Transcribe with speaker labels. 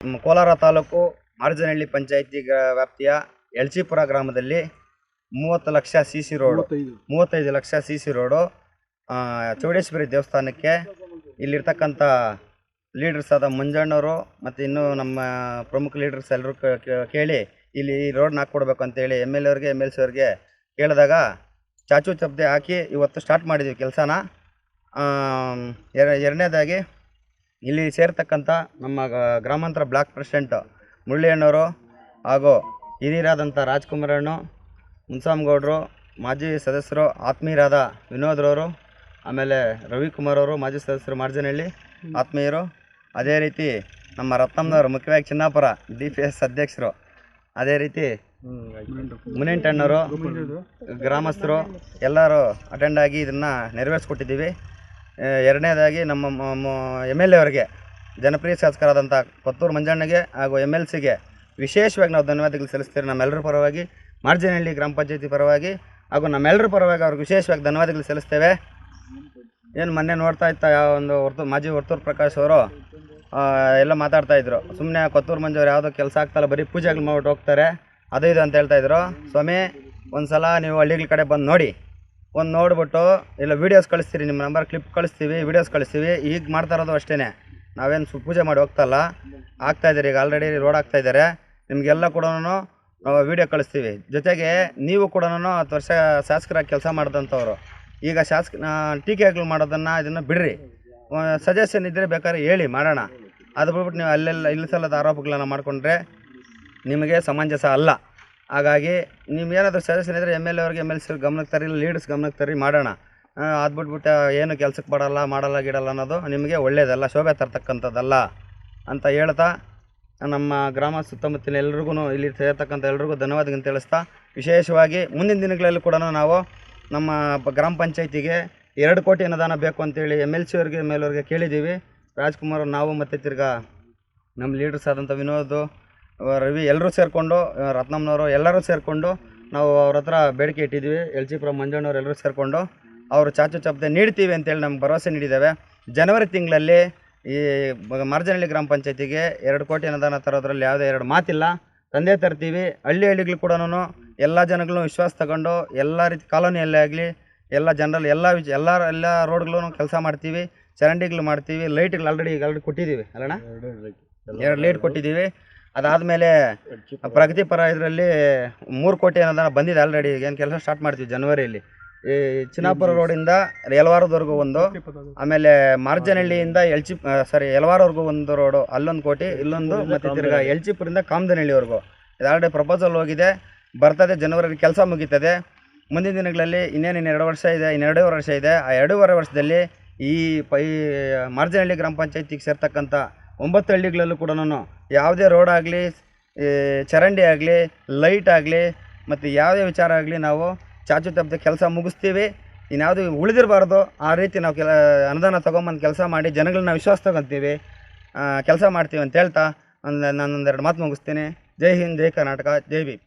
Speaker 1: ನಮ್ಮ ಕೋಲಾರ ತಾಲೂಕು ಮಾರ್ಜನಹಳ್ಳಿ ಪಂಚಾಯಿತಿ ವ್ಯಾಪ್ತಿಯ ಎಳ್ಚಿಪುರ ಗ್ರಾಮದಲ್ಲಿ ಮೂವತ್ತು ಲಕ್ಷ ಸಿ ಸಿ ರೋಡು ಮೂವತ್ತೈದು. Lakh C C road Chowdeshwari ದೇವಸ್ಥಾನಕ್ಕೆ ಇಲ್ಲಿರ್ತಕ್ಕಂಥ ಲೀಡರ್ಸ್ ಆದ ಮಂಜಣ್ಣವರು ಮತ್ತು ಇನ್ನೂ ನಮ್ಮ ಪ್ರಮುಖ ಲೀಡರ್ಸ್ ಎಲ್ಲರೂ ಕೇಳಿ ಇಲ್ಲಿ ಈ ರೋಡ್ನ ಹಾಕ್ಕೊಡ್ಬೇಕು ಅಂತೇಳಿ ಎಂ ಎಲ್ ಎವ್ರಿಗೆ ಎಂ ಎಲ್ ಸಿ ಅವ್ರಿಗೆ ಕೇಳಿದಾಗ ಚಾಚು ಚಪ್ಪದೆ ಹಾಕಿ ಇವತ್ತು ಸ್ಟಾರ್ಟ್ ಮಾಡಿದ್ವಿ ಕೆಲಸನ. ಎರ ಎರಡನೇದಾಗಿ ಇಲ್ಲಿ ಸೇರ್ತಕ್ಕಂಥ ನಮ್ಮ ಗ್ರಾಮಾಂತರ ಬ್ಲಾಕ್ ಪ್ರೆಸಿಡೆಂಟ್ ಮುರಳಿಯಣ್ಣವರು ಹಾಗೂ ಹಿರಿಯರಾದಂಥ ರಾಜ್ಕುಮಾರಣ್ಣು ಮುನ್ಸಾಮ್ಗೌಡರು ಮಾಜಿ ಸದಸ್ಯರು ಆತ್ಮೀಯರಾದ ವಿನೋದ್ರವರು ಆಮೇಲೆ ರವಿಕುಮಾರ್ ಅವರು ಮಾಜಿ ಸದಸ್ಯರು ಮಾರ್ಜನಹಳ್ಳಿ ಆತ್ಮೀಯರು. ಅದೇ ರೀತಿ ನಮ್ಮ ರತ್ನಮ್ಮನವರು ಮುಖ್ಯವಾಗಿ ಚಿನ್ನಾಪುರ ಡಿ ಪಿ ಎಸ್ ಅಧ್ಯಕ್ಷರು. ಅದೇ ರೀತಿ ಮುನಿಂಟಣ್ಣವರು ಗ್ರಾಮಸ್ಥರು ಎಲ್ಲರೂ ಅಟೆಂಡ್ ಆಗಿ ಇದನ್ನು ನೆರವೇರಿಸ್ಕೊಟ್ಟಿದ್ದೀವಿ. ಎರಡನೇದಾಗಿ ನಮ್ಮ ಎಂ ಎಲ್ ಎ ಅವರಿಗೆ ಜನಪ್ರಿಯ ಶಾಸಕರಾದಂಥ ಕೊತ್ತೂರು ಮಂಜಣ್ಣಗೆ ಹಾಗೂ ಎಂ ಎಲ್ ಸಿಗೆ ವಿಶೇಷವಾಗಿ ನಾವು ಧನ್ಯವಾದಗಳು ಸಲ್ಲಿಸ್ತೇವೆ. ನಮ್ಮೆಲ್ಲರ ಪರವಾಗಿ, ಮಾರ್ಜಿನಹಳ್ಳಿ ಗ್ರಾಮ ಪಂಚಾಯತಿ ಪರವಾಗಿ ಹಾಗೂ ನಮ್ಮೆಲ್ಲರ ಪರವಾಗಿ ಅವ್ರಿಗೆ ವಿಶೇಷವಾಗಿ ಧನ್ಯವಾದಗಳು ಸಲ್ಲಿಸ್ತೇವೆ. ಏನು ಮೊನ್ನೆ ನೋಡ್ತಾ ಇತ್ತ ಒಂದು ಹೊರ್ತು ಮಾಜಿ ಹೊರ್ತೂರು ಪ್ರಕಾಶ್ ಅವರು ಎಲ್ಲ ಮಾತಾಡ್ತಾ ಇದ್ರು. ಸುಮ್ಮನೆ ಕೊತ್ತೂರು ಮಂಜವ್ರು ಯಾವುದೋ ಕೆಲಸ ಆಗ್ತಲ್ಲ ಬರೀ ಪೂಜೆಗಳು ಮಾಡ್ಬಿಟ್ಟು ಹೋಗ್ತಾರೆ. ಅದು ಇದು ಅಂತ ಹೇಳ್ತಾ ಇದ್ರು. ಸ್ವಾಮಿ ಒಂದು ಸಲ ನೀವು ಹಳ್ಳಿಗಳ ಕಡೆ ಬಂದು ನೋಡಿ. ಒಂದು ನೋಡ್ಬಿಟ್ಟು, ಇಲ್ಲ ವೀಡಿಯೋಸ್ ಕಳಿಸ್ತೀರಿ, ನಿಮ್ಮ ನಂಬರ್ ಕ್ಲಿಪ್ ಕಳಿಸ್ತೀವಿ ವೀಡಿಯೋಸ್ ಕಳಿಸ್ತೀವಿ, ಈಗ ಮಾಡ್ತಾ ಇರೋದು ಅಷ್ಟೇ ನಾವೇನು ಸು ಪೂಜೆ ಮಾಡಿ ಹೋಗ್ತಲ್ಲ ಆಗ್ತಾ ಇದ್ದೀರಿ, ಈಗ ಆಲ್ರೆಡಿ ರೋಡ್ ಆಗ್ತಾ ಇದ್ದಾರೆ. ನಿಮಗೆಲ್ಲ ಕೂಡ ನಾವು ವೀಡಿಯೋ ಕಳಿಸ್ತೀವಿ. ಜೊತೆಗೆ ನೀವು ಕೂಡ ಹತ್ತು ವರ್ಷ ಶಾಸಕರಾಗಿ ಕೆಲಸ ಮಾಡಿದಂಥವ್ರು. ಈಗ ಶಾಸಕ ಟೀಕೆಗಳು ಮಾಡೋದನ್ನು ಇದನ್ನು ಬಿಡ್ರಿ. ಸಜೆಷನ್ ಇದ್ದರೆ ಬೇಕಾದ್ರೆ ಹೇಳಿ, ಮಾಡೋಣ. ಅದು ಬಿಟ್ಬಿಟ್ಟು ನೀವು ಅಲ್ಲೆಲ್ಲ ಇಲ್ಲಿ ಸಲ್ಲದ ಆರೋಪಗಳನ್ನು ಮಾಡಿಕೊಂಡ್ರೆ ನಿಮಗೆ ಸಮಂಜಸ ಅಲ್ಲ. ಹಾಗಾಗಿ ನೀವು ಏನಾದರೂ ಸಜೆಷನ್ ಇದ್ದರೆ M L A M L C ಗಮನಕ್ಕೆ ತರಿ ಲೀಡರ್ಸ್ ಗಮನಕ್ಕೆ ತರಿ ಮಾಡೋಣ. ಅದ್ಬಿಟ್ಬಿಟ್ಟು ಅದು ಬಿಟ್ಬಿಟ್ಟು ಏನು ಕೆಲಸಕ್ಕೆ ಬಡಲ್ಲ ಮಾಡಲ್ಲ, ಗಿಡಲ್ಲ ಅನ್ನೋದು ನಿಮಗೆ ಒಳ್ಳೆಯದಲ್ಲ ಶೋಭೆ ತರ್ತಕ್ಕಂಥದ್ದಲ್ಲ ಅಂತ ಹೇಳ್ತಾ ನಮ್ಮ ಗ್ರಾಮ ಸುತ್ತಮುತ್ತಲಿನ ಎಲ್ರಿಗೂ ಇಲ್ಲಿ ಸೇರ್ತಕ್ಕಂಥ ಎಲ್ರಿಗೂ ಧನ್ಯವಾದಗಳನ್ನು ತಿಳಿಸ್ತಾ, ವಿಶೇಷವಾಗಿ ಮುಂದಿನ ದಿನಗಳಲ್ಲಿ ಕೂಡ ನಾವು ನಮ್ಮ ಗ್ರಾಮ ಪಂಚಾಯತಿಗೆ ಎರಡು ಕೋಟಿ ಅನುದಾನ ಬೇಕು ಅಂತೇಳಿ ಎಂ ಎಲ್ ಸಿ ಅವ್ರಿಗೆ ಎಂ ಎಲ್ ಅವ್ರಿಗೆ ಕೇಳಿದ್ದೀವಿ. ರಾಜ್ಕುಮಾರ್ ನಾವು ಮತ್ತು ತಿರ್ಗಾ ನಮ್ಮ ಲೀಡರ್ಸ್ ಆದಂಥ ವಿನೋದ್ ರವಿ ಎಲ್ಲರೂ ಸೇರಿಕೊಂಡು ರತ್ನಮ್ಮನವರು ಎಲ್ಲರೂ ಸೇರಿಕೊಂಡು ನಾವು ಅವ್ರ ಹತ್ರ ಬೇಡಿಕೆ ಇಟ್ಟಿದ್ವಿ ಪುರ ಮಂಜಣ್ಣವ್ರು ಎಲ್ಲರೂ ಸೇರಿಕೊಂಡು ಅವರು ಚಾಚು ಚಪ್ಪದೆ ನೀಡ್ತೀವಿ ಅಂತೇಳಿ ನಮ್ಗೆ ಭರವಸೆ ನೀಡಿದ್ದಾವೆ. ಜನವರಿ ತಿಂಗಳಲ್ಲಿ ಈ ಮಾರ್ಜನಹಳ್ಳಿ ಗ್ರಾಮ ಪಂಚಾಯತಿಗೆ ಎರಡು ಕೋಟಿ ಅನುದಾನ ತರೋದ್ರಲ್ಲಿ ಯಾವುದೇ ಎರಡು ಮಾತಿಲ್ಲ. ತಂದೆ ತರ್ತೀವಿ ಹಳ್ಳಿ ಹಳ್ಳಿಗಳು ಕೂಡ ಎಲ್ಲ ಜನಗಳನ್ನು ವಿಶ್ವಾಸ ತಗೊಂಡು ಎಲ್ಲ ರೀತಿ ಕಾಲೋನಿಯಲ್ಲೇ ಆಗಲಿ ಎಲ್ಲ ಜನರಲ್ಲಿ ಎಲ್ಲ ವಿಚ ಎಲ್ಲ ಎಲ್ಲ ರೋಡ್ಗಳೂ ಕೆಲಸ ಮಾಡ್ತೀವಿ ಚರಂಡಿಗಳು ಮಾಡ್ತೀವಿ ಲೈಟ್ಗಳು ಆಲ್ರೆಡಿ ಈಗ ಆಲ್ರೆಡಿ ಕೊಟ್ಟಿದ್ದೀವಿ ಅಲ್ಲಣ್ಣ? ಎರಡು ಲೈಟ್ ಕೊಟ್ಟಿದ್ದೀವಿ. ಅದಾದಮೇಲೆ ಪ್ರಗತಿಪರ ಇದರಲ್ಲಿ ಮೂರು ಕೋಟಿ ಅನುದಾನ ಬಂದಿದೆ ಆಲ್ರೆಡಿ ಏನು ಕೆಲಸ ಸ್ಟಾರ್ಟ್ ಮಾಡ್ತೀವಿ ಜನವರಿಯಲ್ಲಿ ಈ ಚಿನ್ನಾಪುರ ರೋಡಿಂದ ಯಲವಾರದವರೆಗೂ ಒಂದು ಆಮೇಲೆ ಮಾರ್ಜನಹಳ್ಳಿಯಿಂದ ಎಲ್ಚಿ ಸಾರಿ ಯಲವಾರವರೆಗೂ ಒಂದು ರೋಡು ಅಲ್ಲೊಂದು ಕೋಟಿ ಇಲ್ಲೊಂದು ಮತ್ತು ತಿರ್ಗಾ ಎಲ್ಚಿಪುರಿಂದ ಕಾಮದನಹಳ್ಳಿವರೆಗೂ ಇದು ಆಲ್ರೆಡಿ ಪ್ರಪೋಸಲ್ ಹೋಗಿದೆ. ಬರ್ತದೆ ಜನವರಿ ಕೆಲಸ ಮುಗೀತದೆ. ಮುಂದಿನ ದಿನಗಳಲ್ಲಿ ಇನ್ನೇನು ಇನ್ನೆರಡು ಎರಡು ವರ್ಷ ಇದೆ ಇನ್ನೆರಡೂವರೆ ವರ್ಷ ಇದೆ. ಆ ಎರಡೂವರೆ ವರ್ಷದಲ್ಲಿ ಈ ಪೈ ಮಾರ್ಜನಹಳ್ಳಿ ಗ್ರಾಮ ಪಂಚಾಯತಿಗೆ ಸೇರ್ತಕ್ಕಂಥ ಒಂಬತ್ತು ಹಳ್ಳಿಗಳಲ್ಲೂ ಕೂಡ ಯಾವುದೇ ರೋಡ್ ಆಗಲಿ ಚರಂಡಿ ಆಗಲಿ ಲೈಟ್ ಆಗಲಿ, ಮತ್ತು ಯಾವುದೇ ವಿಚಾರ ಆಗಲಿ ನಾವು ಚಾಚು ತಪ್ಪದೆ ಕೆಲಸ ಮುಗಿಸ್ತೀವಿ. ಇನ್ಯಾವುದು ಉಳಿದಿರಬಾರ್ದು, ಆ ರೀತಿ ನಾವು ಕೆಲ, ಅನುದಾನ ತೊಗೊಂಬಂದು ಕೆಲಸ ಮಾಡಿ ಜನಗಳನ್ನ ವಿಶ್ವಾಸ ತಗೊತೀವಿ. ಕೆಲಸ ಮಾಡ್ತೀವಿ ಅಂತ ಹೇಳ್ತಾ ಒಂದು ನಾನೊಂದೆರಡು ಮಾತು ಮುಗಿಸ್ತೀನಿ. ಜೈ ಹಿಂದ್, ಜೈ ಕರ್ನಾಟಕ, ಜೈ ಭೀಮ್.